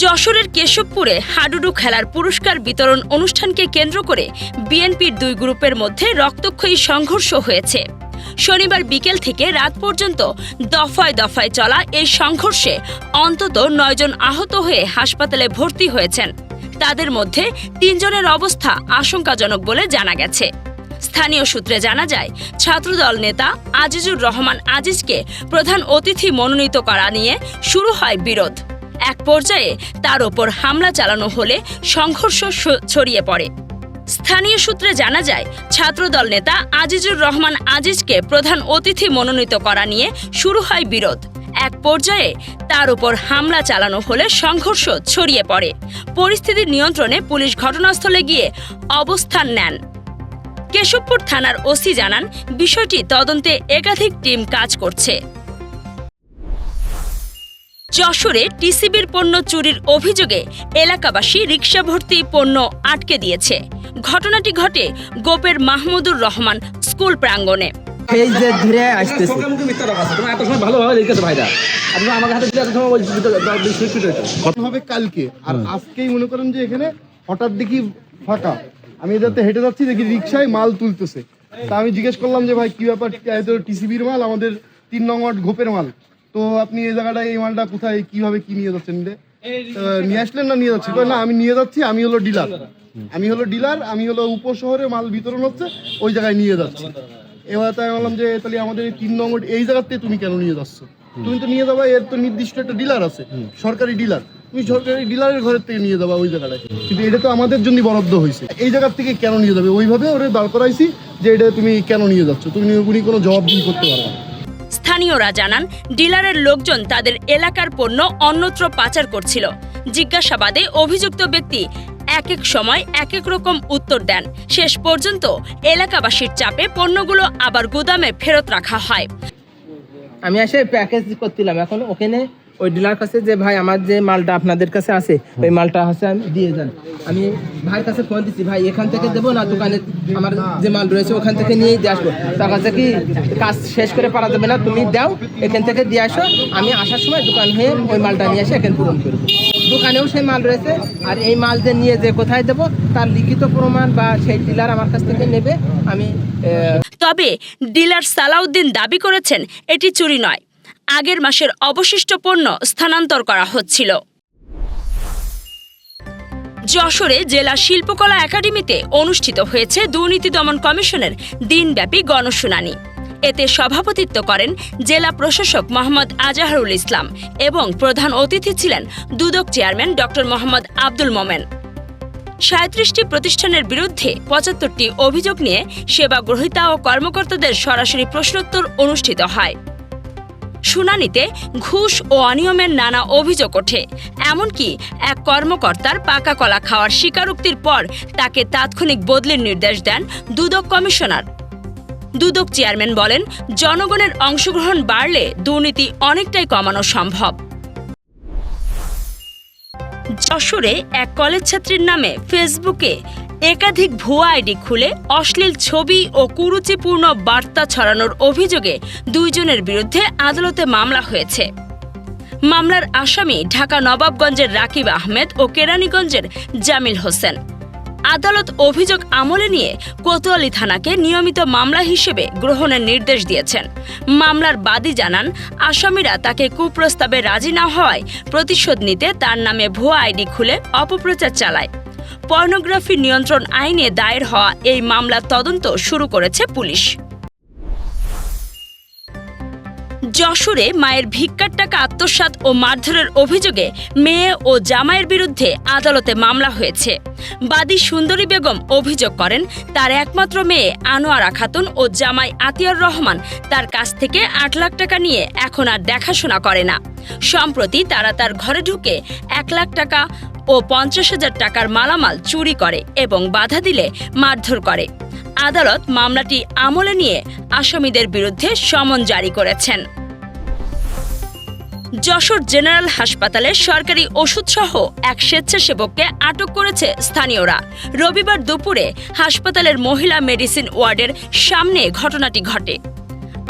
যশোরের কেশবপুরে হাডুডু খেলার পুরস্কার বিতরণ অনুষ্ঠানকে কেন্দ্র করে বিএনপির দুই গ্রুপের মধ্যে রক্তক্ষয়ী সংঘর্ষ হয়েছে। শনিবার বিকেল থেকে রাত পর্যন্ত দফায় দফায় চলা এই সংঘর্ষে অন্তত নয়জন আহত হয়ে হাসপাতালে ভর্তি হয়েছেন। তাদের মধ্যে তিনজনের অবস্থা আশঙ্কাজনক বলে জানা গেছে। স্থানীয় সূত্রে জানা যায়, ছাত্রদল নেতা আজিজুর রহমান আজিজকে প্রধান অতিথি মনোনীত করা নিয়ে শুরু হয় বিরোধ। এক পর্যায়ে তার ওপর হামলা চালানো হলে সংঘর্ষ ছড়িয়ে পড়ে। স্থানীয় সূত্রে জানা যায়, ছাত্রদল নেতা আজিজুর রহমান আজিজকে প্রধান অতিথি মনোনীত করা নিয়ে শুরু হয় বিরোধ। এক পর্যায়ে তার উপর হামলা চালানো হলে সংঘর্ষ ছড়িয়ে পড়ে। পরিস্থিতি নিয়ন্ত্রণে পুলিশ ঘটনাস্থলে গিয়ে অবস্থান নেন। কেশবপুর থানার ওসি জানান, বিষয়টি তদন্তে একাধিক টিম কাজ করছে। যশোরে টিসিবির পণ্য চুরির অভিযোগে এলাকাবাসী রিক্সা ভর্তি পণ্য আটকে দিয়েছে। ঘটনাটি ঘটে গোপের মাহমুদুর রহমান স্কুল প্রাঙ্গণে। সেই যে ধরে আসতেছে। হবে কালকে। আর আজকেই মনে করেন যে এখানে হঠাৎ দেখি ফাঁকা। আমি এটাতে হেঁটে যাচ্ছি দেখি রিক্সায় মাল তুলতেছে। তা আমি জিজ্ঞেস করলাম যে ভাই কি ব্যাপার? তো টিসিবির মাল আমাদের তিন নং ওয়ার্ড ঘোপের মাল। তো আপনি এই জায়গাটায় এই মালটা কোথায় কীভাবে কি নিয়ে যাচ্ছেন? রে নিয়ে আসলেন না নিয়ে যাচ্ছি? না আমি নিয়ে যাচ্ছি আমি হলো ডিলার আমি হলো ডিলার আমি হলো উপশহরে মাল বিতরণ হচ্ছে ওই জায়গায় নিয়ে যাচ্ছি। এবার তাই বললাম যে তাহলে আমাদের এই তিন নম্বর এই জায়গাতে তুমি কেন নিয়ে যাচ্ছ? তুমি তো নিয়ে যাবা এর তো নির্দিষ্ট একটা ডিলার আছে সরকারি ডিলার তুমি সরকারি ডিলারের ঘরের থেকে নিয়ে যাবা ওই জায়গাটায়। কিন্তু এটা তো আমাদের জন্য বরাদ্দ হয়েছে। এই জায়গার থেকে কেন নিয়ে যাবে? ওইভাবে ওরে দাঁড় করাইছি যে এটা তুমি কেন নিয়ে যাচ্ছ? তুমি উনি কোনো জবাব দিয়ে করতে পারবে না। স্থানীয়রা জানান, ডিলারের লোকজন তাদের এলাকার পণ্য অন্যত্র পাচার করছিল। জিজ্ঞাসাবাদে অভিযুক্ত ব্যক্তি এক এক সময় এক এক রকম উত্তর দেন। শেষ পর্যন্ত এলাকাবাসীর চাপে পণ্যগুলো আবার গুদামে ফেরত রাখা হয়। আমি আসে প্যাকেজ করছিলাম, এখন ওখানে ওই ডিলার কাছে যে, ভাই, আমার যে মালটা আপনাদের কাছে আছে, ওই মালটা হচ্ছে আমি দিয়ে যান আমি ভাইয়ের কাছে ফোন দিচ্ছি ভাই, এখান থেকে দেবো না? দোকানে আমার যে মাল রয়েছে, ওখান থেকে নিয়েই দিয়ে আসব। তার কাছে কি কাজ শেষ করে পারা যাবে না? তুমি দাও, এখান থেকে দিয়ে আসো। আমি আসার সময় দোকান হয়ে ওই মালটা নিয়ে এসে এখানে পূরণ করব। দোকানেও সেই মাল রয়েছে। আর এই মাল যে নিয়ে যে কোথায় দেবো, তার লিখিত প্রমাণ বা সেই ডিলার আমার কাছ থেকে নেবে। আমি তবে ডিলার সালাউদ্দিন দাবি করেছেন, এটি চুরি নয়। আগের মাসের অবশিষ্ট পণ্য স্থানান্তর করা হচ্ছিল। যশোরে জেলা শিল্পকলা একাডেমিতে অনুষ্ঠিত হয়েছে দুর্নীতি দমন কমিশনের দিনব্যাপী গণশুনানি। এতে সভাপতিত্ব করেন জেলা প্রশাসক মোহাম্মদ আজাহারুল ইসলাম এবং প্রধান অতিথি ছিলেন দুদক চেয়ারম্যান ডক্টর মোহাম্মদ আব্দুল মোমেন। সাঁত্রিশটি প্রতিষ্ঠানের বিরুদ্ধে পঁচাত্তরটি অভিযোগ নিয়ে সেবা গ্রহীতা ও কর্মকর্তাদের সরাসরি প্রশ্নোত্তর অনুষ্ঠিত হয়। শুনানিতে ঘুষ ও অনিয়মের নানা অভিযোগ ওঠে। এমনকি এক কর্মকর্তার পাকা কলা খাওয়ার স্বীকারোক্তির পর তাকে তাৎক্ষণিক বদলির নির্দেশ দেন দুদক কমিশনার। দুদক চেয়ারম্যান বলেন, জনগণের অংশগ্রহণ বাড়লে দুর্নীতি অনেকটাই কমানো সম্ভব। যশোরে এক কলেজ ছাত্রীর নামে ফেসবুকে একাধিক ভুয়া আইডি খুলে অশ্লীল ছবি ও কুরুচিপূর্ণ বার্তা ছড়ানোর অভিযোগে দুইজনের বিরুদ্ধে আদালতে মামলা হয়েছে। মামলার আসামি ঢাকা নবাবগঞ্জের রাকিব আহমেদ ও কেরানীগঞ্জের জামিল হোসেন। আদালত অভিযোগ আমলে নিয়ে কোতোয়ালি থানাকে নিয়মিত মামলা হিসেবে গ্রহণের নির্দেশ দিয়েছেন। মামলার বাদী জানান, আসামিরা তাকে কুপ্রস্তাবে রাজি না হওয়ায় প্রতিশোধ নিতে তার নামে ভুয়া আইডি খুলে অপপ্রচার চালায়। পর্নোগ্রাফি নিয়ন্ত্রণ আইনে দায়ের হওয়া এই মামলার তদন্ত শুরু করেছে পুলিশ। যশোরে মায়ের ভিক্ষার টাকা আত্মসাৎ ও মারধরের অভিযোগে মেয়ে ও জামাইয়ের বিরুদ্ধে আদালতে মামলা হয়েছে। বাদী সুন্দরী বেগম অভিযোগ করেন, তার একমাত্র মেয়ে আনোয়ারা খাতুন ও জামাই আতিয়ার রহমান তার কাছ থেকে আট লাখ টাকা নিয়ে এখন আর দেখাশোনা করে না। সম্প্রতি তারা তার ঘরে ঢুকে এক লাখ টাকা ও পঞ্চাশ হাজার টাকার মালামাল চুরি করে এবং বাধা দিলে মারধর করে। আদালত মামলাটি আমলে নিয়ে আসামিদের বিরুদ্ধে সমন জারি করেছেন। যশোর জেনারেল হাসপাতালে সরকারি ওষুধসহ এক স্বেচ্ছাসেবককে আটক করেছে স্থানীয়রা। রবিবার দুপুরে হাসপাতালের মহিলা মেডিসিন ওয়ার্ডের সামনে ঘটনাটি ঘটে।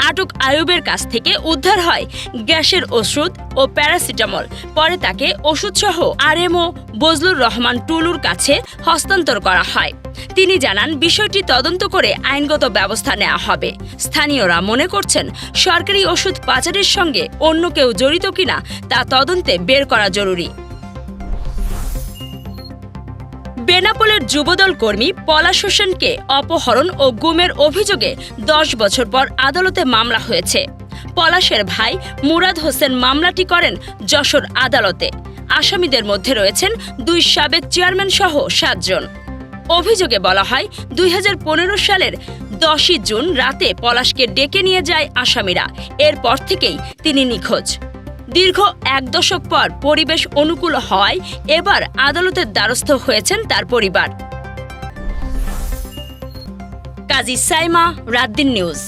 আটক আয়ুবের কাছ থেকে উদ্ধার হয় গ্যাসের ওষুধ ও প্যারাসিটামল। পরে তাকে ওষুধসহ আরএমও বজলুর রহমান টুলুর কাছে হস্তান্তর করা হয়। তিনি জানান, বিষয়টি তদন্ত করে আইনগত ব্যবস্থা নেওয়া হবে। স্থানীয়রা মনে করছেন, সরকারি ওষুধ পাচারের সঙ্গে অন্য কেউ জড়িত কিনা তা তদন্তে বের করা জরুরি। বেনাপোলের যুবদল কর্মী পলাশ হোসেনকে অপহরণ ও গুমের অভিযোগে দশ বছর পর আদালতে মামলা হয়েছে। পলাশের ভাই মুরাদ হোসেন মামলাটি করেন যশোর আদালতে। আসামিদের মধ্যে রয়েছেন দুই সাবেক চেয়ারম্যান সহ সাতজন। অভিযোগে বলা হয়, দুই হাজার পনেরো সালের দশই জুন রাতে পলাশকে ডেকে নিয়ে যায় আসামিরা। এরপর থেকেই তিনি নিখোঁজ। দীর্ঘ এক দশক পর পরিবেশ অনুকূল হওয়ায় এবার আদালতের দ্বারস্থ হয়েছেন তার পরিবার। কাজী সাইমা রাদ্দিন নিউজ।